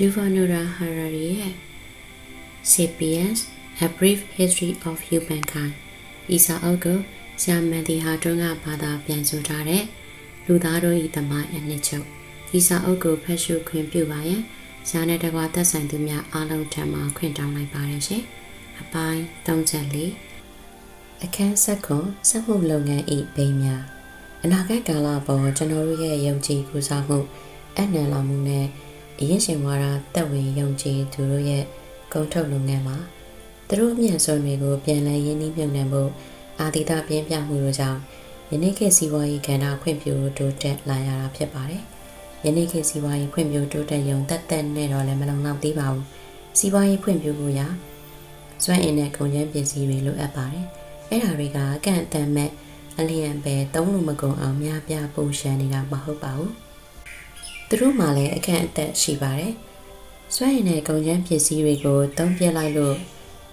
Yuval Noah Harari ရဲ့ Sapiens: A Brief History of Humankind ဤစာအုပ်ကိုဆရာမန်တီဟာတွန်းကဘာသာပြန်ဆိုထားတဲ့လူသားတို့၏တမိုင်းအနှစ်ချုပ်ဤစာအုပ်ကိုဖတ်ရှုခွင့်ပြုပါရန်ဇာနဲ့တကွာသက်ဆိုင်သူများအားလုံးထံမှခွင့်တောင်းလိုက်ပါတယ်ရှင်။အပိုင်း34အခန်းဆက်ခွန်စက်မှုလုပ်ငန်း၏ဘိန်းများအနာဂတ်ကာလပေါ်ကျွန်တော်တို့ရဲ့ယုံကြည်ကူစားမှုအနံလာမှုနဲ့ အရင်ရှင်ဝါဒတက်ဝင်ယုံကြည်သူတို့ရဲ့ကုန်ထုတ်လုပ်ငန်းမှာသူတို့အမြန်ဆုံးတွေကိုပြန်လည်ရင်းနှီးမြှုပ်နှံဖို့အာတိတပြင်းပြမှုတို့ကြောင့်ယနေ့ခေတ်စီးပွားရေးကဏ္ဍဖွံ့ဖြိုးတိုးတက်လာရတာဖြစ်ပါတယ်။ယနေ့ခေတ်စီးပွားရေးဖွံ့ဖြိုးတိုးတက်ရုံတက်တက်နဲ့တော့လည်းမလုံလောက်သေးပါဘူး။စီးပွားရေးဖွံ့ဖြိုးဖို့ရာစွမ်းအင်နဲ့ကုန်ကျန်းပစ္စည်းတွေလိုအပ်ပါတယ်။အဲ့ဒါတွေကအကန့်အသတ်မဲ့အလျံပဲသုံးလို့မကုန်အောင်များပြားပုံရှန်နေတာမဟုတ်ပါဘူး။ သူတို့မှလည်းအခန့်အသက်ရှိပါတယ်။စွမ်းရည်နဲ့ကုန်ကျန်းပစ္စည်းတွေကိုတုံးပြလိုက်လို့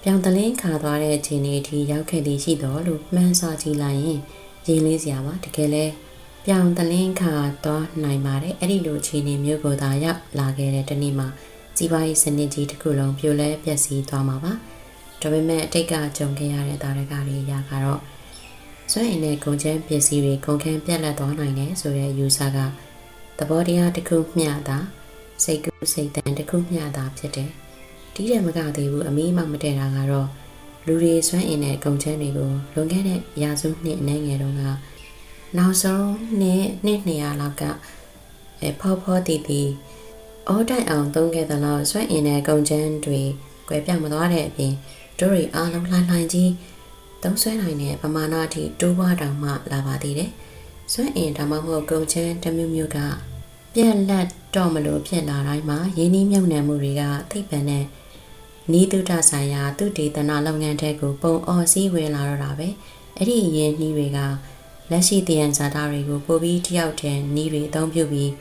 ပြောင်တလင်းခါသွားတဲ့အခြေအနေအထိရောက်ခဲ့သည်ရှိတော်လို့မှန်းစာကြည့်လိုက်ရင်ရင်လေးစရာပါတကယ်လဲပြောင်တလင်းခါသွားနိုင်ပါတယ်အဲ့ဒီလိုအခြေအနေမျိုးကိုသာရောက်လာခဲ့တဲ့တနေ့မှာစီးပွားရေးစနစ်ကြီးတစ်ခုလုံးပြိုလဲပျက်စီးသွားမှာပါဒါပေမဲ့အတိတ်ကကြုံခဲ့ရတဲ့တာရကတွေရာကတော့စွမ်းအင်နဲ့ကုန်ကျန်းပစ္စည်းတွေကုန်ခန်းပြက်လက်သွားနိုင်တယ်ဆိုတဲ့ယူဆက သဘောတရားတစ်ခုမျှတာစိတ်ကူးစိတ်တန်တစ်ခုမျှတာဖြစ်တယ်တီးတယ်မကသေးဘူးအမေးမှမတည့်တာကတော့လူတွေစွမ်းအင်တဲ့ကုန်ချမ်းတွေကိုလွန်ခဲ့တဲ့ရာစုနှစ်အနည်းငယ်တုန်းကနောက်ဆုံးနှစ်နှစ်200လောက်ကအဲဖောဖောတီတီအော်တိုင်အောင်သုံးခဲ့သလောက်စွမ်းအင်တဲ့ကုန်ချမ်းတွေကွယ်ပြောင်းမသွားတဲ့အပြင်တို့တွေအားလုံးလှိုင်းလှိုင်းကြီးသုံးဆွဲနိုင်တဲ့ပမာဏအထိတိုးပွားတောင်မှလာပါသေးတယ်။ စွမ်းအင်ဒါမှမဟုတ်ကုန်ချမ်းတစ်မျိုးမျိုးကပြက်လက်တော့မလို့ဖြစ်လာတိုင်းမှာရင်းနှီးမြှုပ်နှံမှုတွေကသိပ္ပံနဲ့နီးတုဒဆိုင်ရာသူတေသနာလုပ်ငန်းတွေကိုပုံအော်စည်းဝင်လာတော့တာပဲအဲ့ဒီရင်းနှီးတွေကလက်ရှိတည်ရန်ဇာတာတွေကိုပိုပြီးတယောက်တည်းနီးတွေအသုံးပြုပြီး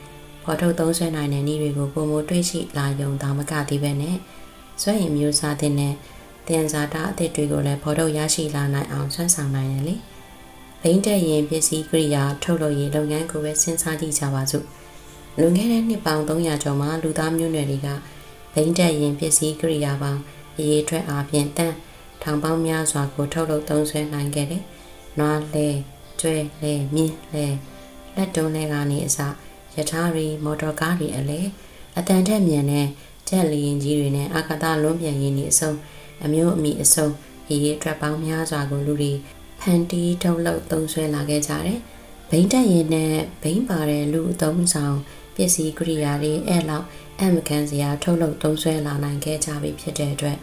ဖော်ထုတ်သုံးဆွဲနိုင်တဲ့နီးတွေကိုပုံမတွေ့ရှိလာယုံသာမကသေးပဲနဲ့စွမ်းရည်မျိုးစားတဲ့နဲ့တည်ရန်ဇာတာအသစ်တွေကိုလည်းဖော်ထုတ်ရရှိလာနိုင်အောင်ဆွမ်းဆောင်နိုင်တယ်လေ ဘိန်းတက်ရင်ပစ္စည်းကိရိယာထုတ်လုပ်ရေးလုပ်ငန်းကိုပဲစဉ်းစားကြည့်ကြပါစို့လွန်ခဲ့တဲ့နှစ်ပေါင်း300ကျော်မှာလူသားမျိုးနွယ်တွေကဘိန်းတက်ရင်ပစ္စည်းကိရိယာပေါင်းအရေးအတွက်အားဖြင့်တန်းထောင်ပေါင်းများစွာကိုထုတ်လုပ်သုံးစွဲနိုင်ခဲ့တယ်။နွားလဲကျွဲလဲမြင်းလဲလက်တုံးလဲကနေအစယထာရီမော်တော်ကားတွေအလဲအတန်ထက်မြန်တဲ့ချက်လီရင်ကြီးတွေနဲ့အာကာသလွန်ပြန်ရင်းနေအစုံအမျိုးအမိအစုံအရေးအတွက်ပေါင်းများစွာကိုလူတွေ ဖန်တီးထုတ်လုပ်သုံးစွဲလာခဲ့ကြတယ်။ဘိန်းတက်ရင်နဲ့ဘိန်းပါတဲ့လူအသုံးဆောင်ပစ္စည်းကိရိယာတွေအဲ့လောက်အမကန်စရာထုတ်လုပ်သုံးစွဲလာနိုင်ခဲ့ကြပြီဖြစ်တဲ့အတွက်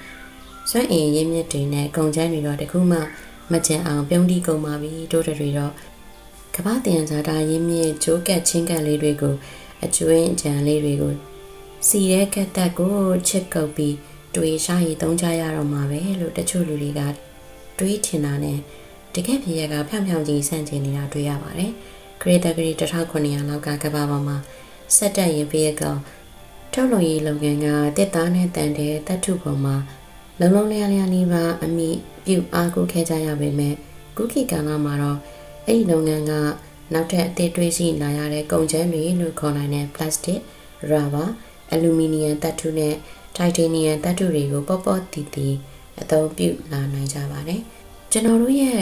စွန့်အင်ရင်းမြစ်တွေနဲ့ကုန်ကျန်းတွေတော့တခုမှမကျန်အောင်ပြုံးတီးကုန်ပါပြီတို့တွေတော့ကမ္ဘာတန်ဇာတာရင်းမြစ်ဂျိုးကက်ချင်းကက်လေးတွေကိုအကျွင်းအကြံလေးတွေကိုစီရဲကက်တက်ကိုချစ်ကုပ်ပြီးတွေးရှာရည်သုံးကြရတော့မှာပဲလို့တချို့လူတွေကတွေးထင်တာနဲ့ တကယ်ဖြစ်ရကဖြောင်ဖြောင်ကြီးဆန့်ကျင်နေတာတွေ့ရပါတယ်။ဂရေတဂရီ1900လောက်ကကမ္ဘာပေါ်မှာစက်တက်ရင် vehicle ထုတ်လုပ်ရေးလုပ်ငန်းကတစ်သားနဲ့တန်တဲ့တပ်ထုပေါ်မှာလုံလုံလျားလျားနီးပါအမိပြုအားကိုခဲ့ကြရပေမဲ့ကုခိကံကမှာတော့အဲ့ဒီလုပ်ငန်းကနောက်ထပ်အသေးတွေးရှိလာရတဲ့ကုန်ကျန်းတွေလို့ခေါ်နိုင်တဲ့ plastic, rubber, aluminum သတ္တုနဲ့ titanium သတ္တုတွေကိုပေါ့ပေါ့တီတီအသုံးပြုလာနိုင်ကြပါတယ်။ကျွန်တော်တို့ရဲ့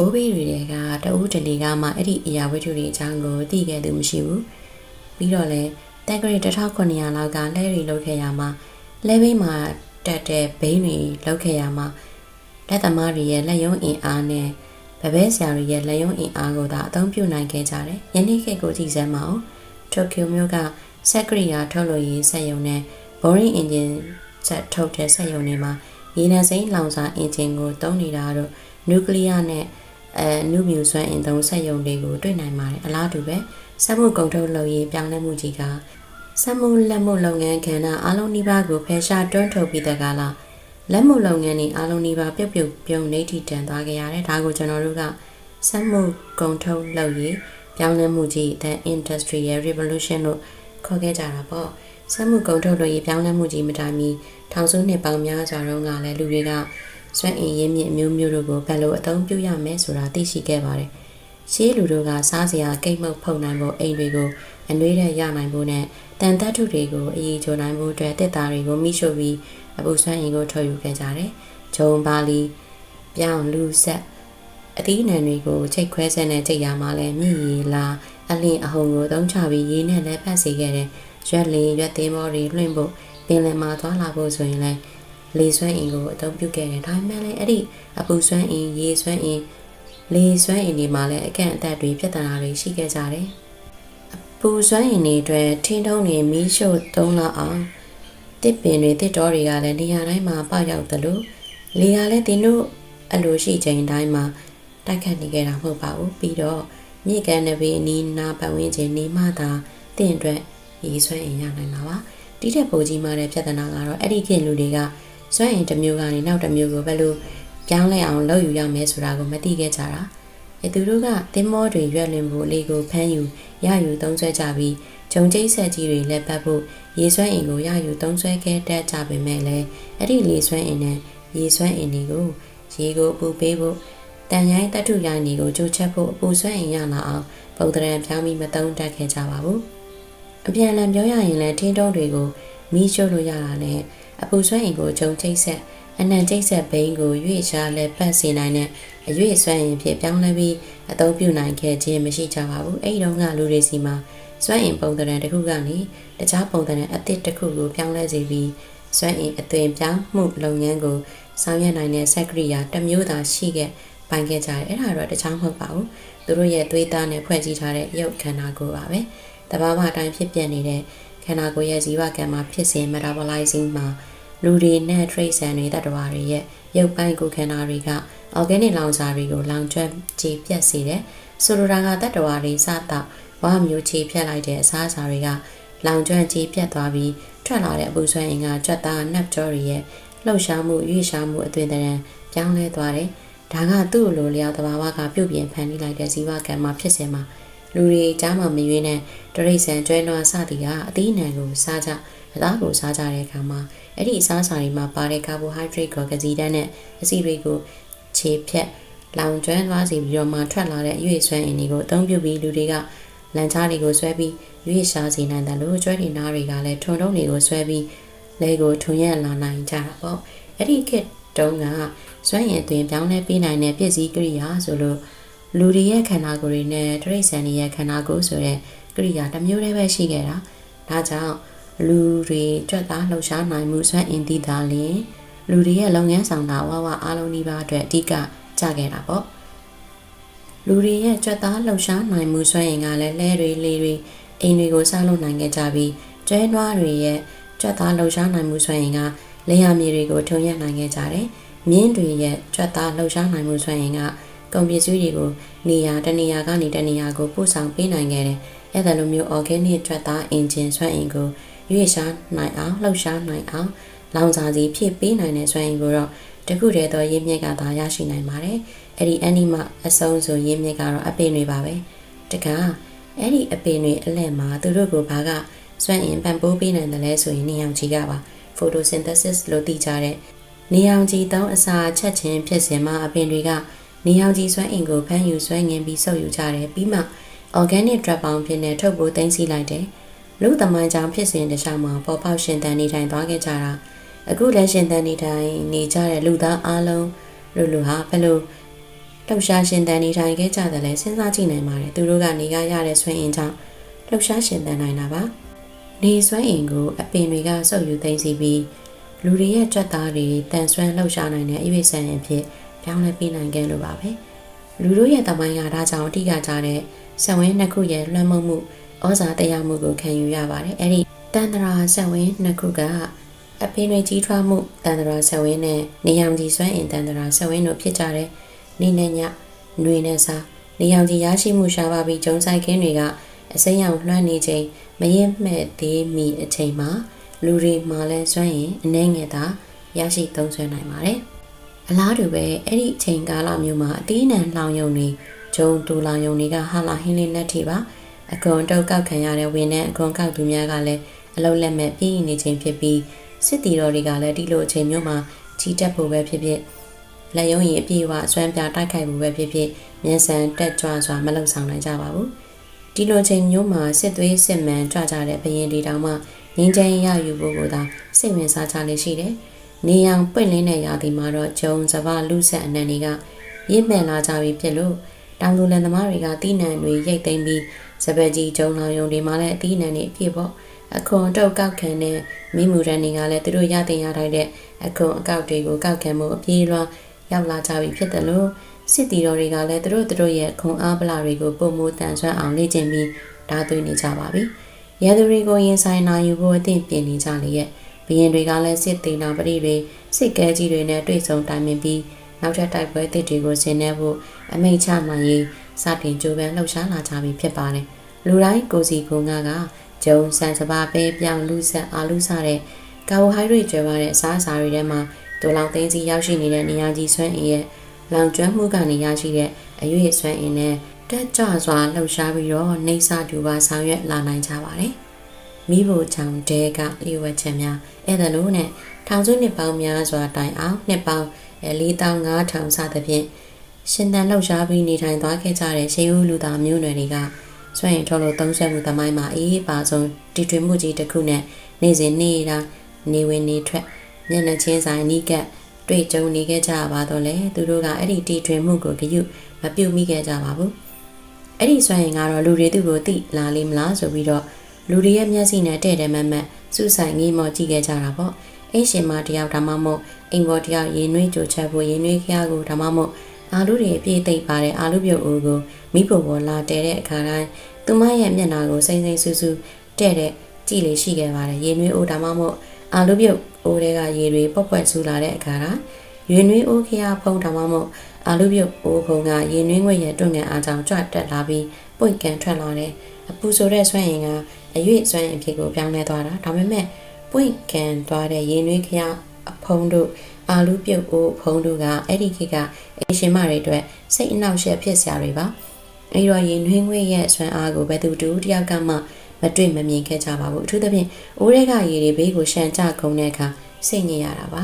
ဘိုးဘေးတွေကတအူးတလီကမှအဲ့ဒီအရာဝတ္ထုတွေအကြောင်းကိုသိခဲ့သူမရှိဘူး။ပြီးတော့လည်းတက်ကရီ1900လောက်ကလဲရီလုပ်ခဲ့ရမှာလဲဘိန်းမှာတက်တဲ့ဘိန်းတွေလုပ်ခဲ့ရမှာလက်သမားတွေရဲ့လက်ရုံးအင်အားနဲ့ဗဘဲဆရာတွေရဲ့လက်ရုံးအင်အားကိုသာအသုံးပြုနိုင်ခဲ့ကြတယ်။ယနေ့ခေတ်ကိုကြည့်စမ်းမအောင်။တိုကျိုမြို့ကစက်ကရီယာထုတ်လုပ်ရေးစက်ရုံနဲ့ boring engine ဆက်ထုတ်တဲ့စက်ရုံတွေမှာရေနံစိမ်းလောင်စာအင်ဂျင်ကိုသုံးနေတာတော့နျူကလ িয়ার နဲ့ အဲနုမြူစွမ်းအင်သုံးစက်ရုံတွေကိုတွေ့နိုင်ပါတယ်အလားတူပဲစက်မှုကုန်ထုတ်လုပ်ရေးပြောင်းလဲမှုကြီးကစက်မှုလက်မှုလုပ်ငန်းကဏ္ဍအလုံးနီးပါးကိုဖယ်ရှားတွန်းထုတ်ပြီးတဲ့ကာလလက်မှုလုပ်ငန်းတွေအလုံးနီးပါးပြုတ်ပြုတ်ပြုံနေထိတန်သွားခဲ့ရတယ်ဒါကိုကျွန်တော်တို့ကစက်မှုကုန်ထုတ်လုပ်ရေးပြောင်းလဲမှုကြီး the industrial revolution လို့ခေါ်ခဲ့ကြတာပေါ့စက်မှုကုန်ထုတ်လုပ်ရေးပြောင်းလဲမှုကြီးမတိုင်မီထောင်စုနှစ်ပေါင်းများစွာတုန်းကလည်းလူတွေက စွမ်းအင်ရင်းမြစ်အမျိုးမျိုးတို့ကိုဘယ်လိုအသုံးပြုရမလဲဆိုတာသိရှိခဲ့ပါတယ်။ရှေးလူတို့ကစားစရာကိတ်မုတ်ဖုန်နိုင်ဖို့အိမ်တွေကိုအနှွေးတဲ့ရနိုင်ဖို့နဲ့တန်တက်ထုတွေကိုအရေးချိုနိုင်မှုအတွက်တစ်သားတွေကိုမိရှို့ပြီးအပူဆွမ်းအင်ကိုထုတ်ယူခဲ့ကြတယ်။ဂျုံပါလီပြောင်းလူဆက်အသီးနှံတွေကိုချိတ်ခွဲဆက်နဲ့ကြိတ်ရမှာလဲမြည်ရီလာအလင်းအဟုန်ကိုသုံးချပြီးရေနဲ့လည်းပတ်စေခဲ့တဲ့ရွက်လီရွက်သေးမောတွေလွှင့်ဖို့ပင်လယ်မှာသွားလာဖို့ဆိုရင်လည်း လေဆွမ်းအင်ကိုအသုံးပြုခဲ့တယ်ဒါပေမဲ့လည်းအဲ့ဒီအပူဆွမ်းအင်ရေဆွမ်းအင်လေဆွမ်းအင်တွေမှာလည်းအကန့်အသတ်တွေပြဿနာတွေရှိခဲ့ကြတယ်ပူစွမ်းရည်တွေအတွက်ထင်းထုံးတွေမီးရှို့သုံးလောက်အောင်တစ်ပင်တွေတစ်တော်တွေကလည်းနေရာတိုင်းမှာပေါက်ရောက်သလိုလေကလည်းတင်းတို့အလိုရှိချိန်တိုင်းမှာတိုက်ခတ်နေကြတာမဟုတ်ပါဘူးပြီးတော့မြေကန်နဘေးအနီးနားပတ်ဝန်းကျင်နေမှသာတင့်အတွက်ရေဆွမ်းအင်ရနိုင်မှာပါတိတဲ့ပုံကြီးမှတဲ့ပြဿနာကတော့အဲ့ဒီခေတ်လူတွေက စွမ်းအင်တစ်မျိုးကနေနောက်တစ်မျိုးကိုဘယ်လိုပြောင်းလဲအောင်လုပ်ယူရမယ်ဆိုတာကိုမသိခဲ့ကြတာအဲသူတို့ကတင်းမောတွေရွက်လင်ဖို့လေကိုဖမ်းယူရယူသုံးဆွဲကြပြီးဂျုံကျိတ်ဆက်ကြီးတွေလက်ပတ်ဖို့ရေဆွမ်းအင်ကိုရယူသုံးဆွဲခဲ့တတ်ကြပေမဲ့လည်းအဲ့ဒီလေဆွမ်းအင်နဲ့ရေဆွမ်းအင်တွေကိုရေကိုပူပေးဖို့တန်ရိုင်းတတုရိုင်းတွေကိုကြိုချက်ဖို့အပူဆွမ်းအင်ရလာအောင်ပုံတရံပြောင်းပြီးမသုံးတတ်ခဲ့ကြပါဘူးအပြန်လန်ပြောရရင်လည်းထင်းတုံးတွေကိုမီးရှို့လို့ရတာနဲ့ အပူဆွမ်းအင်ကိုဂျုံကျိတ်ဆက်အနံကျိတ်ဆက်ဘိန်းကိုရွေ့ရှားလဲပတ်စေနိုင်တဲ့အရွေ့ဆွမ်းရင်ဖြစ်ပြောင်းလဲပြီးအသုံးပြုနိုင်ခဲ့ခြင်းမရှိကြပါဘူးအဲ့ဒီတော့ကလူတွေစီမှာစွမ်းအင်ပုံသဏ္ဍာန်တစ်ခုကနေတခြားပုံသဏ္ဍာန်အသစ်တစ်ခုကိုပြောင်းလဲစေပြီးစွမ်းအင်အသွင်ပြောင်းမှုလုပ်ငန်းကိုဆောင်ရွက်နိုင်တဲ့စက်ကရိယာတစ်မျိုးသာရှိခဲ့ပိုင်ခဲ့ကြတယ်အဲ့ဒါတော့တခြားမဟုတ်ပါဘူးသူတို့ရဲ့သွေးသားနဲ့ဖွဲ့စည်းထားတဲ့ရုပ်ခန္ဓာကိုယ်ပါပဲတဘာဝအတိုင်းဖြစ်ပြနေတဲ့ ခန္ဓာကိုယ်ရဲ့ဇီဝကံမှာဖြစ်စဉ် metabolizing မှာလူတွေနဲ့ trace န်တွေတတ္တဝါတွေရဲ့ရုပ်ပိုင်းကိုယ်ခန္ဓာတွေက organic လောင်စာတွေကိုလောင်ကျွမ်းခြေပြတ်စေတယ်ဆိုလိုတာကတတ္တဝါတွေစတော့ဝါမျိုးခြေဖြတ်လိုက်တဲ့အစားအစာတွေကလောင်ကျွမ်းခြေပြတ်သွားပြီးထွက်လာတဲ့အပူဆွမ်းအင်ကကြွက်သားနှပ်ကြောတွေရဲ့လှုပ်ရှားမှုရွေ့ရှားမှုအသွင်သဏ္ဍာန်ပြောင်းလဲသွားတယ်ဒါကသူ့လိုလျောက်တဘာဝကပြုတ်ပြင်ဖန်တီးလိုက်တဲ့ဇီဝကံမှာဖြစ်စင်မှာ လူတွေကြားမှာမရွေးနဲ့တရိษံကျွဲနွားစသည်ကအသီးနှံကိုစားကြအသားကိုစားကြတဲ့အခါမှာအဲ့ဒီအစားအစာတွေမှာပါတဲ့ကာဘိုဟိုက်ဒရိတ်ကိုကစီဓာတ်နဲ့အဆီတွေကိုခြေဖြတ်လောင်ကျွမ်းသွားစီပြီးတော့မှထွက်လာတဲ့အရွေ့ဆွမ်းအင်တွေကိုအသုံးပြုပြီးလူတွေကလန်ချားတွေကိုဆွဲပြီးရွေ့ရှားစေနိုင်တယ်လို့ကျွဲဒီနားတွေကလည်းထုံထုံတွေကိုဆွဲပြီးလဲကိုထုံရက်လာနိုင်ကြတာပေါ့အဲ့ဒီခေတ်တုန်းကစွမ်းရည်သွင်းပြောင်းလဲပေးနိုင်တဲ့ပစ္စည်းကိရိယာဆိုလို့ လူတွေရဲ့ခန္ဓာကိုယ်တွေနဲ့တရိษံတွေရဲ့ခန္ဓာကိုယ်ဆိုတဲ့ကိရိယာတစ်မျိုးတည်းပဲရှိခဲ့တာဒါကြောင့်လူတွေကြွက်သားလှုပ်ရှားနိုင်မှုစွမ်းအင်သီးသားလျင်လူတွေရဲ့လုပ်ငန်းဆောင်တာဝဝအားလုံးဒီပါအတွက်အဓိကကြခဲ့တာပေါ့လူတွေရဲ့ကြွက်သားလှုပ်ရှားနိုင်မှုစွမ်းအင်ကလည်းလဲတွေလေတွေအိမ်တွေကိုစားလုပ်နိုင်ခဲ့ကြပြီးကျွဲနွားတွေရဲ့ကြွက်သားလှုပ်ရှားနိုင်မှုစွမ်းအင်ကလေယာမြေတွေကိုထုံရက်နိုင်ခဲ့ကြတယ်မြင်းတွေရဲ့ကြွက်သားလှုပ်ရှားနိုင်မှုစွမ်းအင်က ကုန်ပစ္စည်းတွေကိုနေရာတနေရာကနေတနေရာကိုပို့ဆောင်ပေးနိုင်ခဲ့တယ်။အဲ့ဒါလိုမျိုး organic ကြွက်သားအင်ဂျင်စွမ်းအင်ကိုရွေ့ရှားနိုင်အောင်လှုပ်ရှားနိုင်အောင်လောင်စာစီဖြည့်ပေးနိုင်တဲ့စွမ်းအင်ကိုတော့တခုတည်းသောရင်းမြစ်ကသာရရှိနိုင်ပါတယ်။အဲ့ဒီအန်နီမအဆုံးဆိုရင်းမြစ်ကတော့အပင်တွေပါပဲ။တကားအဲ့ဒီအပင်တွေအလက်မှာသူတို့ကိုဘာကစွမ်းအင်ပံ့ပိုးပေးနိုင်တယ်လဲဆိုရင်နေအောင်ကြီးကပါ photosynthesis လို့သိကြတဲ့နေအောင်ကြီးသုံးအစာချက်ချင်းဖြစ်စဉ်မှာအပင်တွေက နေအောင်ကြီးစွမ်းအင်ကိုဖမ်းယူစွမ်းငင်ပြီးဆုပ်ယူကြတယ်ပြီးမှ organic drop ပေါင်းဖြစ်နေထုတ်ဖို့တင်စီလိုက်တယ်။လူသမိုင်းကြောင့်ဖြစ်စဉ်တခြားမှာပေါ်ပေါက်ရှင်သန်နေထိုင်သွားခဲ့ကြတာအခုလည်းရှင်သန်နေထိုင်နေကြတဲ့လူသားအလုံးလူလူဟာဘယ်လိုလှုပ်ရှားရှင်သန်နေထိုင်ခဲ့ကြတယ်လဲစဉ်းစားကြည့်နိုင်ပါတယ်သူတို့ကနေကရတဲ့ဆွေအင်ကြောင့်လှုပ်ရှားရှင်သန်နိုင်တာပါနေဆွဲအင်ကိုအပင်တွေကစုပ်ယူသိမ်းစီပြီးလူတွေရဲ့ကြွက်သားတွေတန်ဆွမ်းလှုပ်ရှားနိုင်တဲ့အရွေးဆန်အဖြစ် ပြောင်းလဲပေးနိုင်ခဲ့လို့ပါပဲလူတို့ရဲ့တမိုင်းကဒါကြောင့်အတိကကြတဲ့ဆံဝင်းနှစ်ခုရဲ့လွှမ်းမိုးမှုဩဇာတရားမှုကိုခံယူရပါတယ်အဲ့ဒီတန်တရာဆက်ဝင်းနှစ်ခုကအပင်တွေကြီးထွားမှုတန်တရာဆက်ဝင်းနဲ့နေရောင်ကြီးစွမ်းအင်တန်တရာဆက်ဝင်းတို့ဖြစ်ကြတဲ့နေနဲ့ညຫນွေနဲ့စားနေရောင်ကြီးရရှိမှုရှားပါပြီးဂျုံဆိုင်ခင်းတွေကအစိမ်းရောင်လွှမ်းနေချိန်မရင်မဲ့သေးမီအချိန်မှာလူတွေမှာလဲစွမ်းရင်အနှဲငယ်သာရရှိသုံးစွဲနိုင်ပါတယ် အလားတူပဲအဲ့ဒီအချိန်ကာလမျိုးမှာအသီးနှံလောင်ယုံတွေဂျုံတူလောင်ယုံတွေကဟာလာဟင်းလေးလက်ထိပါအကွန်တုတ်ကောက်ခံရတဲ့ဝန်နဲ့အကွန်ကောက်သူများကလည်းအလုံးလက်မဲ့ပြည်နေခြင်းဖြစ်ပြီးစစ်တီတော်တွေကလည်းဒီလိုအချိန်မျိုးမှာချီတက်ဖို့ပဲဖြစ်ဖြစ်လက်ယုံရင်အပြည့်အဝအစွမ်းပြတိုက်ခိုက်ဖို့ပဲဖြစ်ဖြစ်မြန်ဆန်တက်ကြွစွာမလုံဆောင်နိုင်ကြပါဘူးဒဒီလိုချိန်မျိုးမှာစစ်သွေးစစ်မှန်ကြကြတဲ့ဘရင်ဒီတောင်မှငင်းချမ်းရယူဖို့ကိုသာစိတ်ဝင်စားကြလေရှိတယ်။ နေအောင်ပွင့်လင်းတဲ့ရာသီမှာတော့ဂျုံစဘာလူဆက်အနံတွေကရင့်မှန်လာကြပြီဖြစ်လို့တောင်သူလန်သမားတွေကတီးနှံတွေရိတ်သိမ်းပြီးစပက်ကြီးဂျုံလောင်ယုံတွေမှာလည်းအတီးနှံတွေအပြည့်ပေါ့အခွန်တုတ်ကောက်ခံတဲ့မိမှုရန်တွေကလည်းသူတို့ရတင်ရထိုက်တဲ့အခွန်အကောက်တွေကိုကောက်ခံမှုအပြေးလွှားရောက်လာကြပြီဖြစ်တယ်လို့စစ်တီတော်တွေကလည်းသူတို့သူတို့ရဲ့ခွန်အားပလာတွေကိုပုံမူတန်ဆွမ်းအောင်လေ့ကျင့်ပြီးဓာသွေးနေကြပါပြီ။ရဲသူတွေကိုရင်ဆိုင်နိုင်ယူဖို့အသင့်ပြင်နေကြလေရဲ့ ဘရင်တွေကလည်းစစ်တေနာပရိတွေစစ်ကဲကြီးတွေနဲ့တွေ့ဆုံတိုင်ပင်ပြီးနောက်ထပ်တိုက်ပွဲတစ်တွေကိုဆင်နွှဲဖို့အမိန့်ချနိုင်ရေးစတင်ကြိုးပမ်းလှုပ်ရှားလာကြပြီဖြစ်ပါတယ်။လူတိုင်းကိုစီကိုငါကဂျုံဆန်စပါပဲပြောင်းလူဆက်အာလူစတဲ့ကာဘိုဟိုက်ဒရိတ်ကျွဲပါတဲ့အစားအစာတွေထဲမှာဒိုလောင်သိန်းစီရောက်ရှိနေတဲ့နေရာကြီးဆွမ်းအင်းရဲ့လောင်ကျွမ်းမှုကနေရရှိတဲ့အရွေ့ဆွမ်းအင်းနဲ့တက်ကြွစွာလှုပ်ရှားပြီးတော့နေစာတူပါဆောင်ရွက်လာနိုင်ကြပါတယ်။ မိဖို့ချောင်တဲကလျှို့ဝှက်ချက်များအဲ့ဒါလို့နဲ့ထောင်စုနှစ်ပေါင်းများစွာတိုင်အောင်နှစ်ပေါင်း4500စသဖြင့်ရှင်သန်လှုပ်ရှားပြီးနေထိုင်သွားခဲ့ကြတဲ့ရှေးဦးလူသားမျိုးနွယ်တွေကစွန့်ရင်ထုတ်လို့သုံးဆွဲမှုသမိုင်းမှာအေးပါဆုံးတီထွင်မှုကြီးတစ်ခုနဲ့နေ့စဉ်နေ့ရာနေဝင်နေထွက်မျက်နှာချင်းဆိုင်နီးကပ်တွေ့ကြုံနေခဲ့ကြပါတော့လေသူတို့ကအဲ့ဒီတီထွင်မှုကိုကြည့်မပြုတ်မိခဲ့ကြပါဘူးအဲ့ဒီစွန့်ရင်ကတော့လူတွေသူ့ကိုသိလာလိမ့်မလားဆိုပြီးတော့ လူတွေရဲ့မျက်စိနဲ့တဲ့တယ်မမတ်စူးဆိုင်ငေးမော်ကြည့်ခဲ့ကြတာပေါ့အိမ်ရှင်မတယောက်ဒါမှမဟုတ်အိမ်ပေါ်တယောက်ရင်နှွေးကြိုချက်ဖို့ရင်နှွေးခရကိုဒါမှမဟုတ်အာလူတွေအပြည့်သိပ်ပါတဲ့အာလူပြုတ်အိုးကိုမိဖို့ပေါ်လာတဲတဲ့အခါတိုင်းသူမရဲ့မျက်နှာကိုစိမ့်စိမ့်ဆူဆူတဲ့တဲ့ကြည့်လေရှိခဲ့ပါတယ်ရင်နှွေးအိုးဒါမှမဟုတ်အာလူပြုတ်အိုးတွေကရေတွေပွက်ပွက်ဆူလာတဲ့အခါတိုင်းရင်နှွေးအိုးခရဖုံးဒါမှမဟုတ်အာလူပြုတ်အိုးဖုံးကရင်နှွေးငွေ့ရဲ့တွန့်ငန်အားကြောင့်ကြွတက်လာပြီးပွင့်ကန်ထွက်လာတယ် အပူဆိုတဲ့ဆွမ်းရင်ကအရွေ့ဆွမ်းရင်အဖြစ်ကိုပြောင်းလဲသွားတာဒါပေမဲ့ပွင့်ကန်သွားတဲ့ရင်နှွေးခရအဖုံးတို့အာလူပြုတ်အိုးဖုံးတို့ကအဲ့ဒီခေတ်ကအင်ရှင်မတွေအတွက်စိတ်အနှောက်အယှက်ဖြစ်စရာတွေပါအဲ့တော့ရင်နှွေးငွေ့ရဲ့ဆွမ်းအားကိုဘယ်သူတူတယောက်ကမှမတွေ့မမြင်ခဲ့ကြပါဘူးအထူးသဖြင့်အိုးတွေကရေတွေဘေးကိုရှန်ကြခုံတဲ့အခါစိတ်ညစ်ရတာပါ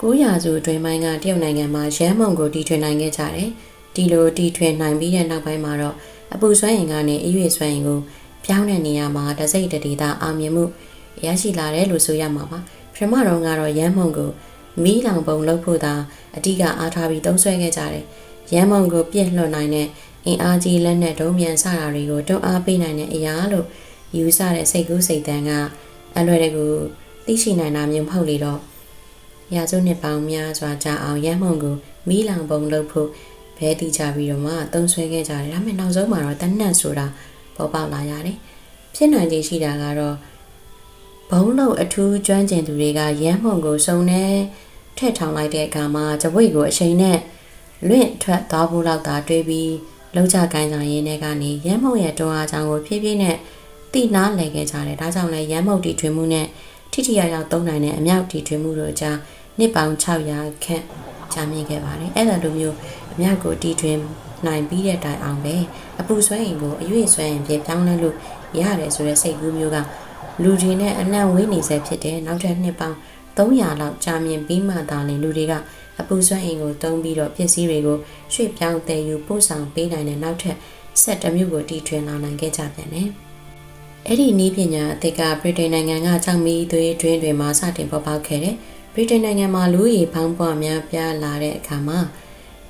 9ရာစုအတွင်းပိုင်းကတရုတ်နိုင်ငံမှာရမ်းမုံကိုတီထွင်နိုင်ခဲ့ကြတယ်ဒီလိုတီထွင်နိုင်ပြီးတဲ့နောက်ပိုင်းမှာတော့ အပူဆွမ်းရင်ကနေအရွေဆွမ်းရင်ကိုပြောင်းတဲ့နေရာမှာတစိတ်တဒေတာအောင်မြင်မှုရရှိလာတယ်လို့ဆိုရမှာပါပထမတော့ကတော့ရမ်းမုံကိုမီးလောင်ပုံလုပ်ဖို့သာအဓိကအားထားပြီးသုံးစွဲခဲ့ကြတယ်ရမ်းမုံကိုပြည့်လွှတ်နိုင်တဲ့အင်အားကြီးလက်နဲ့ဒုံးမြန်စတာတွေကိုတွန်းအားပေးနိုင်တဲ့အရာလို့ယူဆတဲ့စိတ်ကူးစိတ်တန်းကအလွယ်တကူသိရှိနိုင်တာမျိုးမဟုတ်လေတော့ရာစုနှစ်ပေါင်းများစွာကြာအောင်ရမ်းမုံကိုမီးလောင်ပုံလုပ်ဖို့ ဘဲတီချပြီးတော့မှသုံးဆွဲခဲ့ကြတယ်ဒါပေမဲ့နောက်ဆုံးမှာတော့တနတ်ဆိုတာပေါ်ပေါက်လာရတယ်ဖြစ်နိုင်ခြေရှိတာကတော့ဘုံလုံးအထူးကျွမ်းကျင်သူတွေကရမ်းမုံကိုစုံနေထည့်ထောင်လိုက်တဲ့အခါမှာကြွေကိုအချိန်နဲ့လွင့်ထွက်သွားဖို့လောက်သာတွေးပြီးလောက်ကြကိုင်းဆောင်ရင်းတွေကနေရမ်းမုံရဲ့တွန်းအားကြောင့်ကိုဖြည်းဖြည်းနဲ့တိနားလည်ခဲ့ကြတယ်ဒါကြောင့်လည်းရမ်းမုံတီထွင်မှုနဲ့ထိထိရောက်ရောက်သုံးနိုင်တဲ့အမြောက်တီထွင်မှုတို့ကြားနှစ်ပေါင်း600ခန့်ကြာမြင့်ခဲ့ပါတယ်အဲ့ဒါလိုမျိုးအ မြောက်ကိုတီထွင်နိုင်ပြီးတဲ့တိုင်အောင်ပဲအပူဆွဲရင်ကိုအရွေ့ဆွဲရင်ပြပြောင်းလဲလို့ရတယ်ဆိုတဲ့စိတ်ကူးမျိုးကလူတွေနဲ့အနှံ့ဝေးနေစေဖြစ်တဲ့နောက်ထပ်နှစ်ပေါင်း300လောက်ကြာမြင့်ပြီးမှသာလင်လူတွေကအပူဆွမ်းအင်ကိုတုံးပြီးတော့ပစ္စည်းတွေကိုရွှေ့ပြောင်းတည်ယူပို့ဆောင်ပေးနိုင်တဲ့နောက်ထပ်ဆက်တစ်မျိုးကိုတီထွင်လာနိုင်ခဲ့ကြပြန်တယ်။အဲ့ဒီနည်းပညာအသစ်ကဗြိတိန်နိုင်ငံကကြောက်မီသွေးတွင်းတွေမှာစတင်ပေါ်ပေါက်ခဲ့တယ်။ဗြိတိန်နိုင်ငံမှာလူကြီးဖောင်းပွားများပြားလာတဲ့အခါမှာ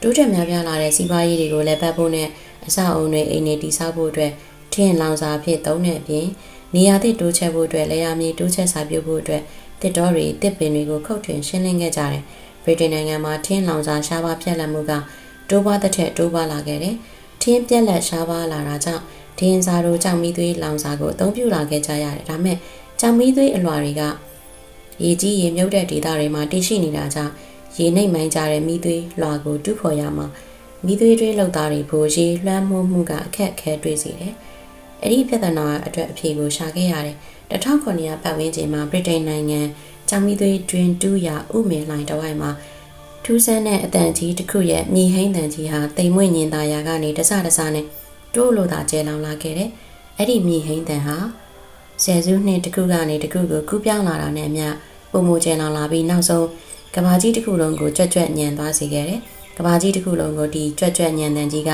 တိုးတက်များပြားလာတဲ့စီးပွားရေးတွေကိုလည်းပတ်ဖို့နဲ့အဆောက်အုံတွေအိမ်တွေတည်ဆောက်ဖို့အတွက်ထင်းလောင်စာဖြစ်သုံးတဲ့အပြင်နေရာသစ်တိုးချဲ့ဖို့အတွက်လေယာမြေတိုးချဲ့စာပြုဖို့အတွက်တစ်တော်တွေတစ်ပင်တွေကိုခုတ်ထွင်ရှင်းလင်းခဲ့ကြတယ်။ဗြိတိန်နိုင်ငံမှာထင်းလောင်စာရှားပါးပြက်လက်မှုကတိုးပွားတဲ့ထက်တိုးပွားလာခဲ့တယ်။ထင်းပြက်လက်ရှားပါးလာတာကြောင့်ဒင်းစာတို့ကြောင့်မီးသွေးလောင်စာကိုအသုံးပြုလာခဲ့ကြရတယ်။ဒါမဲ့ကြောင့်မီးသွေးအလွှာတွေကရေကြီးရေမြုပ်တဲ့ဒေသတွေမှာတည်ရှိနေတာကြောင့် ရေနှိပ်မိုင်းကြတဲ့မီးသွေးလွှာကိုတူးဖော်ရမှာမီးသွေးတွေးလောက်သားတွေဘိုးရေလွှမ်းမိုးမှုကအခက်အခဲတွေ့စေတယ်။အဲ့ဒီပြဿနာအတွက်အဖြေကိုရှာခဲ့ရတယ်။1900ပတ်ဝန်းကျင်မှာဗြိတိန်နိုင်ငံကြောင်မီသွေးတွင်တူးရာဥမင်လှိုင်တဝိုက်မှာထူးဆန်းတဲ့အတန်ကြီးတစ်ခုရဲ့မြေဟိန်းတန်ကြီးဟာတိမ်မွေ့ညင်သာယာကနေတစတစနဲ့တိုးလို့သာကျဲလောင်လာခဲ့တယ်။အဲ့ဒီမြေဟိန်းတန်ဟာဆယ်စုနှစ်တစ်ခုကနေတစ်ခုကိုကူးပြောင်းလာတာနဲ့အမျှပုံမကျဲလောင်လာပြီးနောက်ဆုံး ကဘာကြီးတစ်ခုလုံးကိုကြွက်ကြွက်ညံသွားစေခဲ့တယ်။ကဘာကြီးတစ်ခုလုံးကိုဒီကြွက်ကြွက်ညံတန်ကြီးက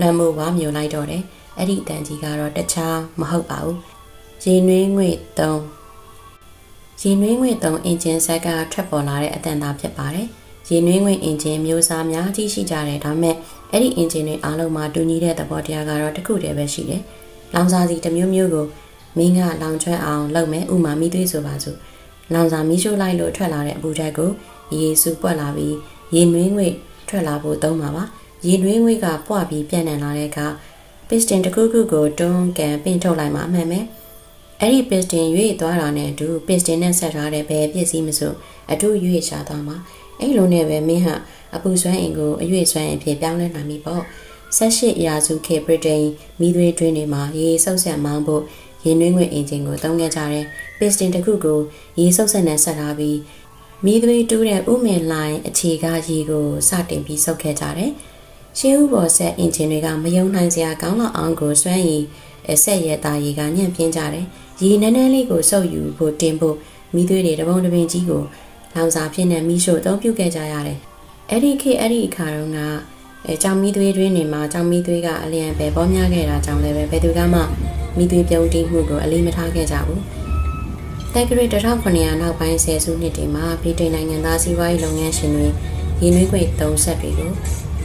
လွှမ်းမိုးဝါမျိုးလိုက်တော့တယ်။အဲ့ဒီအတန်ကြီးကတော့တခြားမဟုတ်ပါဘူးရေနွေးငွေ3ရေနွေးငွေ3အင်ဂျင်ဆက်ကထွက်ပေါ်လာတဲ့အတန်သားဖြစ်ပါတယ်ရေနွေးငွေအင်ဂျင်မျိုးစားများကြီးရှိကြတယ်ဒါပေမဲ့အဲ့ဒီအင်ဂျင်တွေအားလုံးမှာတူညီတဲ့သဘောတရားကတော့တစ်ခုတည်းပဲရှိတယ်လောင်စာစီတစ်မျိုးမျိုးကိုမင်းကလောင်ကျွမ်းအောင်လုပ်မယ်ဥမာမိသွေးဆိုပါစို့ လောင်စာမီးရှို့လိုက်လို့ထွက်လာတဲ့အပူဓာတ်ကိုရေစုပွက်လာပြီးရေနွေးငွေထွက်လာဖို့သုံးပါပါရေနွေးငွေကပွားပြီးပြန့်နှံ့လာတဲ့အခါ piston တစ်ခုခုကိုတွန်းကန်ပင့်ထုတ်လိုက်မှအမှန်ပဲအဲ့ဒီ piston ရွေ့သွားတာနဲ့အတူ piston နဲ့ဆက်ထားတဲ့ဘယ်ပစ္စည်းမဆိုအထူးရွေ့ရှာသွားမှာအဲ့လိုနဲ့ပဲမင်းဟာအပူစွမ်းအင်ကိုအရွေ့စွမ်းအင်ဖြစ်ပြောင်းလဲနိုင်ပြီပေါ့18ရာစုခေတ်ဗြိတိန်မိသွေးတွင်းတွေမှာရေဆုပ်ဆက်မောင်းဖို့ ရေနွေးငွေအင်ဂျင်ကိုသုံးခဲ့ကြတယ်။ piston တစ်ခုကိုရေဆုပ်ဆက်နဲ့ဆက်ထားပြီးမိသွေးတူးတဲ့ဥမင်လိုင်းအခြေကရေကိုစတင်ပြီးဆုပ်ခဲ့ကြတယ်။ရှေးဥပေါ်ဆက်အင်ဂျင်တွေကမယုံနိုင်စရာကောင်းလောက်အောင်ကိုစွမ်းရည်ဆက်ရတာရေကညံ့ပြင်းကြတယ်။ရေနည်းနည်းလေးကိုဆုပ်ယူဖို့တင်ဖို့မိသွေးတွေတပုံတပင်ကြီးကိုလောင်စာဖြစ်နေမိရှို့အသုံးပြုခဲ့ကြရတယ်။အဲ့ဒီခေတ်အဲ့ဒီအခါတုန်းကအဲကြောင်မီသွေးတွင်းနေမှာကြောင်မီသွေးကအလျံပဲပေါ်များခဲ့တာကြောင့်လည်းပဲဘယ်သူကမှ မိသွေးပြုံးတိမှုကိုအလေးမထားခဲ့ကြဘူး။တက်ကရစ်1900နောက်ပိုင်းဆယ်စုနှစ်တွေမှာဗြိတိန်နိုင်ငံသားစီးပွားရေးလုပ်ငန်းရှင်တွေရင်းနှီးခွေသုံးဆက်တွေကို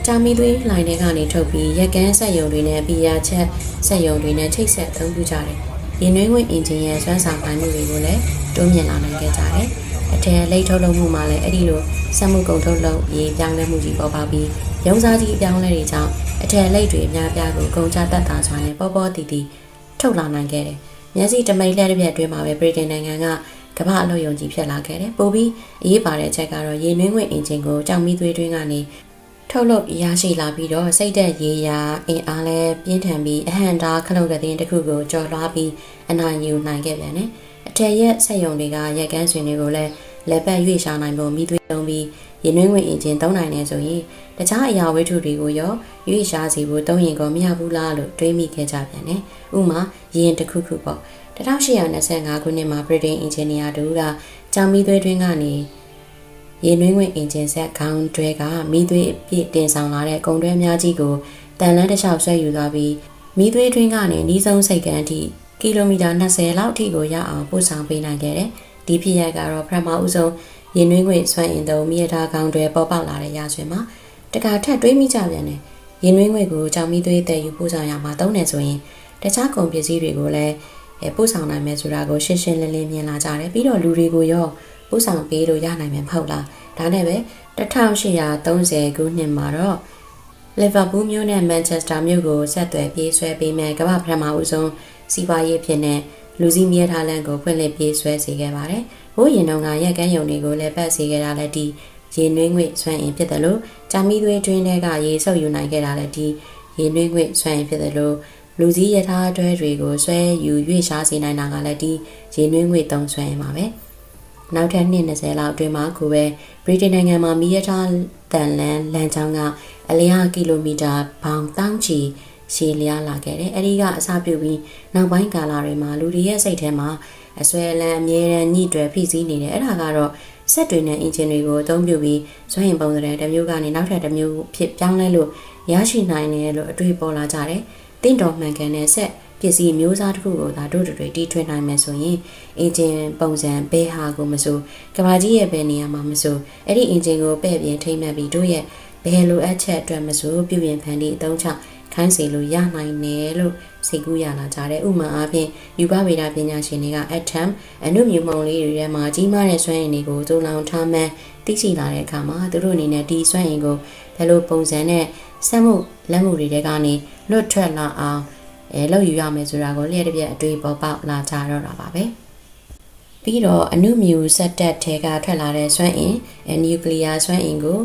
ကြောင်မီသွေးလိုင်းတွေကနေထုတ်ပြီးရက်ကန်းဆက်ယုံတွေနဲ့ပီယာချက်ဆက်ယုံတွေနဲ့ချိတ်ဆက်အသုံးပြုကြတယ်။ရင်းနှီးခွေအင်ဂျင်ရဲ့စွမ်းဆောင်နိုင်မှုတွေကိုလည်းတိုးမြင့်လာနိုင်ခဲ့ကြတယ်။အထည်လိတ်ထုတ်လုပ်မှုမှာလည်းအဲ့ဒီလိုစက်မှုကုန်ထုတ်လုပ်ရေးပြောင်းလဲမှုကြီးပေါ်ပေါက်ပြီးရုံးစားကြီးအပြောင်းလဲတွေကြောင့်အထည်လိတ်တွေအများပြားကိုကုန်ကျတတ်တာစွာနဲ့ပေါ်ပေါ်တည်တည် ထုတ်လာနိုင်ခဲ့တယ်။မျက်စိတမိတ်လက်တစ်ပြက်အတွင်းမှာပဲဗြိတိန်နိုင်ငံကကမ္ဘာအလို့ယုံကြည်ဖြစ်လာခဲ့တယ်။ပိုပြီးအရေးပါတဲ့အချက်ကတော့ရေနွေးငွေအင်ဂျင်ကိုကြောင်မီသွေးတွင်းကနေထုတ်လုပ်ရရှိလာပြီးတော့စိတ်သက်ရေးရာအင်အားလည်းပြင်းထန်ပြီးအဟံတာခလုတ်ကတဲ့တစ်ခုကိုကြော်လွှားပြီးအနိုင်ယူနိုင်ခဲ့ပြန်တယ်။အထည်ရက်ဆက်ယုံတွေကရက်ကန်းဆွင်တွေကိုလည်းလက်ပတ်ရွေ့ရှာနိုင်ဖို့မိသွေးသုံးပြီးရင်းနှွေးငွေအင်ဂျင်သုံးနိုင်နေဆိုရင် တခြားအရာဝတ္ထုတွေကိုရောရွေ့ရှာစီဖို့သုံးရင်ကောမရဘူးလားလို့တွေးမိခဲ့ကြပြန်တယ်။ဥမာရင်တစ်ခုခုပေါ့1825ခုနှစ်မှာဗြိတိန်အင်ဂျင်နီယာတို့ကကြောင်မီသွေးတွင်းကနေရေနွေးငွေအင်ဂျင်ဆက်ခေါင်းတွဲကမီးသွေးအပြည့်တင်ဆောင်လာတဲ့ကုံတွဲများကြီးကိုတန်လန်းတစ်လျှောက်ဆွဲယူသွားပြီးမီးသွေးတွင်းကနေနီးဆုံးစိတ်ကန်းအထိကီလိုမီတာ20လောက်အထိကိုရအောင်ပို့ဆောင်ပေးနိုင်ခဲ့တယ်။ဒီဖြစ်ရပ်ကတော့ပထမဦးဆုံးရင်နှွေးငွေဆွမ်းအင်သုံးမြေထားကောင်းတွေပေါ်ပေါက်လာတဲ့ရာဇဝင်မှာ တခါထပ်တွေးမိကြပြန်တယ်ရင်နှွေးငွေကိုကြောင်မီသွေးတည်ယူပို့ဆောင်ရမှာသုံးတယ်ဆိုရင်တခြားကုန်ပစ္စည်းတွေကိုလည်းပို့ဆောင်နိုင်မယ်ဆိုတာကိုရှင်းရှင်းလင်းလင်းမြင်လာကြတယ်ပြီးတော့လူတွေကိုရောပို့ဆောင်ပေးလို့ရနိုင်မှာမဟုတ်လားဒါနဲ့ပဲ1830ခုနှစ်မှာတော့လီဗာပူးမြို့နဲ့မန်ချက်စတာမြို့ကိုဆက်သွယ်ပြေးဆွဲပေးမယ်ကမ္ဘာပထမဦးဆုံးစီးပွားရေးဖြစ်တဲ့လူစီမြဲထားလမ်းကိုဖွင့်လှစ်ပြေးဆွဲစေခဲ့ပါတယ်။ဘိုးရင်တော်ကရက်ကန်းယုံတွေကိုလည်းပတ်စေခဲ့တာလည်းဒီ ရေနွေးငွေဆွမ်းအင်ဖြစ်တယ်လို့ဂျာမီသွေးတွင်းတွေကရေဆုပ်ယူနိုင်ခဲ့တာလည်းဒီရေနွေးငွေဆွမ်းအင်ဖြစ်တယ်လို့လူစည်းရထားတွဲတွေကိုဆွဲယူရွေ့ရှားစေနိုင်တာကလည်းဒီရေနွေးငွေသုံးဆွမ်းအင်ပါပဲ။နောက်ထပ်နှစ်20လောက်အတွင်းမှာကိုပဲဗြိတိန်နိုင်ငံမှာမီးရထားတန်လန်လမ်းကြောင်းကအလျားကီလိုမီတာပေါင်တောင်းချီရှည်လျားလာခဲ့တယ်။အဲဒီကအစပြုပြီးနောက်ပိုင်းကာလတွေမှာလူတွေရဲ့စိတ်ထဲမှာအဆွဲလန်းအမြဲတမ်းညှိတွယ်ဖိစီးနေတယ်။အဲ့ဒါကတော့ စက်တွေနဲ့အင်ဂျင်တွေကိုအသုံးပြုပြီးစွမ်းရည်ပုံစံတစ်မျိုးကနေနောက်ထပ်တစ်မျိုးဖြစ်ပြောင်းလဲလို့ရရှိနိုင်တယ်လို့အတွေ့ပေါ်လာကြတယ်။တင့်တော်မှန်ကန်တဲ့စက်ပစ္စည်းမျိုးစားတစ်ခုကိုသာတို့တွေတီးထွင်နိုင်မယ်ဆိုရင်အင်ဂျင်ပုံစံဘဲဟာကိုမဆိုကဘာကြီးရဲ့ဘယ်နေရာမှာမဆိုအဲ့ဒီအင်ဂျင်ကိုပဲ့ပြင်ထိမ့်မှတ်ပြီးတို့ရဲ့ဘယ်လိုအပ်ချက်အတွက်မဆိုပြုပြင်ဖန်တီးအသုံးချ ခိုင်းစေလို့ရနိုင်တယ်လို့စိတ်ကူးရလာကြတယ်ဥမာအားဖြင့်ယူပဗေဒပညာရှင်တွေက atom အနုမြူမှုန်လေးတွေထဲမှာကြီးမားတဲ့စွမ်းအင်တွေကိုသို့လောင်ထားမှန်းသိရှိလာတဲ့အခါမှာသူတို့အနေနဲ့ဒီစွမ်းအင်ကိုဘယ်လိုပုံစံနဲ့စက်မှုလက်မှုတွေထဲကနေလွတ်ထွက်လာအောင်အဲလုပ်ယူရမယ်ဆိုတာကိုလျှက်တစ်ပြက်အတွေ့ပေါ်ပေါက်လာကြတော့တာပါပဲပြီးတော့အနုမြူစက်တက်ထဲကထွက်လာတဲ့စွမ်းအင်အဲနျူကလ িয়ার စွမ်းအင်ကို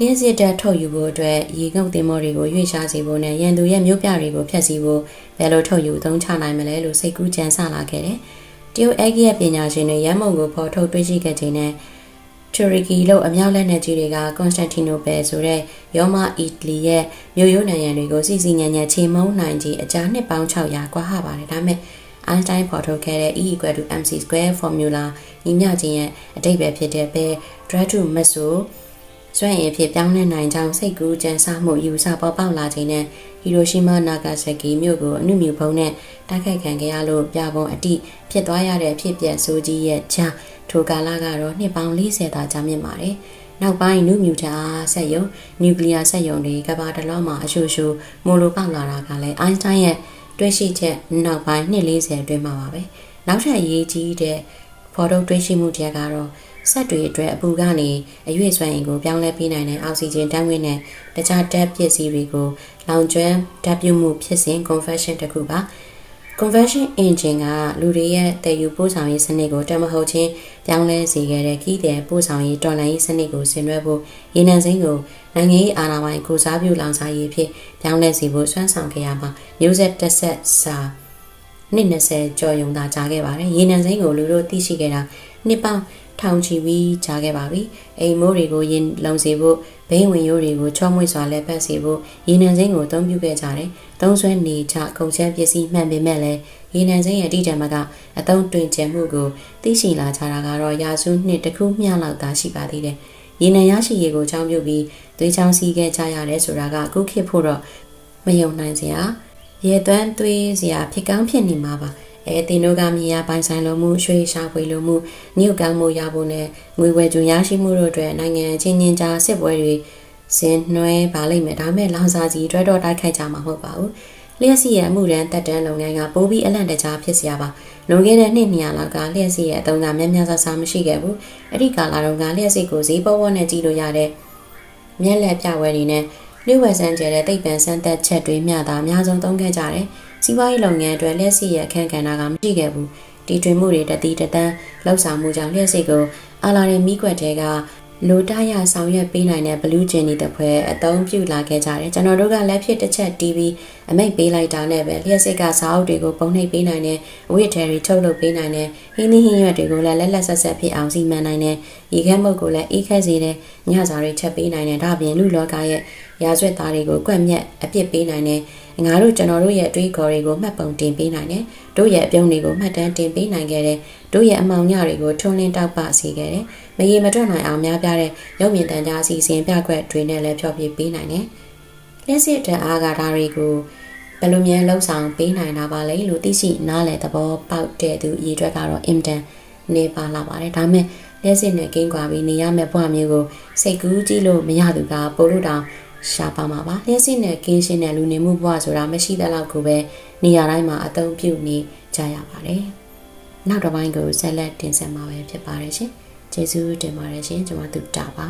လင်းစစ်တပ်ထုတ်ယူဖို့အတွက်ရေငုပ်သင်္ဘောတွေကိုရွေ့ရှားစေဖို့နဲ့ရန်သူရဲ့မြို့ပြတွေကိုဖျက်ဆီးဖို့ဘယ်လိုထုတ်ယူသုံးချနိုင်မလဲလို့စိတ်ကူးကြံစလာခဲ့တယ်။တရုတ်အဂိယပညာရှင်တွေရန်မုံကိုဖော်ထုတ်တွေ့ရှိခဲ့ခြင်းနဲ့တူရကီလို့အမြောက်လက်နက်ကြီးတွေကကွန်စတန်တီနိုပယ်ဆိုတဲ့ရောမအီတလီရဲ့မြို့ရိုးနိုင်ငံတွေကိုစီစီညံညံချေမုန်းနိုင်ကြီးအကြာနှစ်ပေါင်း600ကွာဟပါတယ်ဒါပေမဲ့အိုင်းစတိုင်းဖော်ထုတ်ခဲ့တဲ့ E mc2 formula ညီမျှခြင်းရဲ့အတိတ်ပဲဖြစ်တဲ့ပဲ drag to mass ဆို စွန့်ရည်ဖြစ်ပြောင်းလဲနိုင်ကြောင်းစိတ်ကူးကြံစမှုယူဆပေါ်ပေါက်လာခြင်းနဲ့ဟီရိုရှီမာနာဂါဆာကီမြို့ကိုအနုမြူဖုံးနဲ့တိုက်ခိုက်ခံခဲ့ရလို့ပြပုံအတိဖြစ်သွားရတဲ့အဖြစ်အပျက်ဆိုးကြီးရဲ့ချာထိုကာလကတော့နှစ်ပေါင်း40သာကြာမြင့်ပါတယ်။နောက်ပိုင်းနုမြူတာဆက်ယုံနျူကလ িয়ার ဆက်ယုံတွေကဘာတလောမှာအရှူရှူမိုလိုပေါက်လာတာကလည်းအိုင်းစတိုင်းရဲ့တွေ့ရှိချက်နောက်ပိုင်းနှစ်40အတွင်းမှာပါပဲ။နောက်ထပ်အရေးကြီးတဲ့ဖော်ထုတ်တွေ့ရှိမှုတစ်ကတော့ ဆက်တွေအတွက်အပူကနေအရွေ့စွမ်းအင်ကိုပြောင်းလဲပေးနိုင်တဲ့အောက်ဆီဂျင်တန်းဝင်းနဲ့တခြားဓာတ်ပစ္စည်းတွေကိုလောင်ကျွမ်းဓာတ်ပြုမှုဖြစ်စဉ် conversion တစ်ခုပါ conversion engine ကလူတွေရဲ့တည်ယူပို့ဆောင်ရေးစနစ်ကိုတမဟုတ်ချင်းပြောင်းလဲစေခဲ့တဲ့ခီးတဲ့ပို့ဆောင်ရေးတော်လှန်ရေးစနစ်ကိုဆင်နွှဲဖို့ရေနံစိမ်းကိုနိုင်ငံရေးအာဏာပိုင်ကိုစားပြုလောင်စာရေးဖြစ်ပြောင်းလဲစေဖို့စွမ်းဆောင်ခဲ့ရမှာမျိုးဆက်တစ်ဆက်စာနှစ်20ကျော်ယုံသာကြာခဲ့ပါတယ်ရေနံစိမ်းကိုလူတို့သိရှိခဲ့တာနှစ်ပေါင်း ထောင်ချီပြီးကြာခဲ့ပါပြီအိမ်မိုးတွေကိုရင်လုံစေဖို့ဘိန်းဝင်ရိုးတွေကိုချောမွေ့စွာလက်ပတ်စေဖို့ရေနံစိမ်းကိုအသုံးပြုခဲ့ကြတယ်သုံးဆွဲနေချကုန်ချမ်းပစ္စည်းမှန်ပေမဲ့လည်းရေနံစိမ်းရဲ့အတိအကျမကအသုံးတွင်ကျမှုကိုသိရှိလာကြတာကတော့ရာစုနှစ်တစ်ခုမျှလောက်သာရှိပါသေးတယ်ရေနံရရှိရေးကိုအကြောင်းပြုပြီးသွေးချောင်းစီးခဲ့ကြရတယ်ဆိုတာကအခုခေတ်ဖို့တော့မယုံနိုင်စရာရေသွမ်းသွေးစရာဖြစ်ကောင်းဖြစ်နေမှာပါ အဲတင်တို့ကမြေယာပိုင်ဆိုင်လိုမှုရွှေရှာဖွေလိုမှုညှို့ကောင်းမှုရဖို့နဲ့ငွေဝယ်ကြုံရရှိမှုတို့အတွက်နိုင်ငံချင်းချင်းကြားစစ်ပွဲတွေဆင်နွှဲပါလိမ့်မယ်ဒါမဲ့လောင်စာစီအတွက်တော့တိုက်ခိုက်ကြမှာမဟုတ်ပါဘူးလျှက်စီရဲ့အမှုရန်တက်တန်းလုပ်ငန်းကပိုးပြီးအလန့်တကြားဖြစ်စရာပါလွန်ခဲ့တဲ့နှစ်200လောက်ကလျှက်စီရဲ့အသုံးကများများဆဆမရှိခဲ့ဘူးအဲ့ဒီကာလတုန်းကလျှက်စီကိုဈေးပေါ်ပေါ်နဲ့ကြည့်လို့ရတဲ့မျက်လက်ပြဝဲတွေနဲ့လျှို့ဝဲဆန်းကျဲတဲ့တိတ်ပံစမ်းသက်ချက်တွေမျှတာအများဆုံးသုံးခဲ့ကြတယ် စီးပွားရေးလုပ်ငန်းအတွက်လျှက်စီရဲ့အခန်းကဏ္ဍကမရှိခဲ့ဘူးတီထွင်မှုတွေတတိတတန်းလှုပ်ဆောင်မှုကြောင့်လျှက်စီကိုအာလာရင်မိကွက်တဲကလိုတရဆောင်ရွက်ပေးနိုင်တဲ့ blue genie တဖွဲအသုံးပြုလာခဲ့ကြတယ်ကျွန်တော်တို့ကလက်ဖြစ်တစ်ချက် TV အမိတ်ပေးလိုက်တာနဲ့ပဲလျှက်စစ်ကစာအုပ်တွေကိုပုံနှိပ်ပေးနိုင်တယ်အဝိထဲတွေထုတ်လုပ်ပေးနိုင်တယ်ဟင်းသီးဟင်းရွက်တွေကိုလည်းလက်လက်ဆက်ဆက်ဖြစ်အောင်စီမံနိုင်တယ်ရေခဲမုတ်ကိုလည်းအေးခဲစေတယ်ညစာတွေချက်ပေးနိုင်တယ်ဒါပြင်လူလောကရဲ့ရာဇဝတ်သားတွေကိုကွက်မြက်အပြစ်ပေးနိုင်တယ် ငါတို့ကျွန်တော်တို့ရဲ့အတွေးခေါ်တွေကိုမှတ်ပုံတင်ပေးနိုင်တယ်တို့ရဲ့အပြုံးတွေကိုမှတ်တမ်းတင်ပေးနိုင်ခဲ့တယ်တို့ရဲ့အမောင်ညတွေကိုထုံလင်းတောက်ပစေခဲ့တယ်မရေမတွက်နိုင်အောင်များပြားတဲ့ရုပ်မြင်သံကြားအစီအစဉ်ပြကွက်တွေနဲ့လည်းဖျော်ဖြေပေးနိုင်တယ်လက်စစ်တအားကဒါတွေကိုဘယ်လိုများလှုပ်ဆောင်ပေးနိုင်တာပါလဲလို့သိရှိနားလည်သဘောပေါက်တဲ့သူအရေးအတွက်ကတော့အင်တန်နေပါလာပါတယ်ဒါမဲ့လက်စစ်နဲ့ကင်းကွာပြီးနေရမယ့်ဘဝမျိုးကိုစိတ်ကူးကြည့်လို့မရသူကပို့လို့တောင် ရှားပါမှာပါလျှက်စစ်နဲ့ကင်းရှင်းတဲ့လူနေမှုဘဝဆိုတာမရှိတဲ့လောက်ကိုပဲနေရာတိုင်းမှာအသုံးပြုနေကြရပါတယ်နောက်တစ်ပိုင်းကိုဆက်လက်တင်ဆက်မှာပဲဖြစ်ပါတယ်ရှင်ကျေးဇူးတင်ပါတယ်ရှင်ကျွန်မတို့တာပါ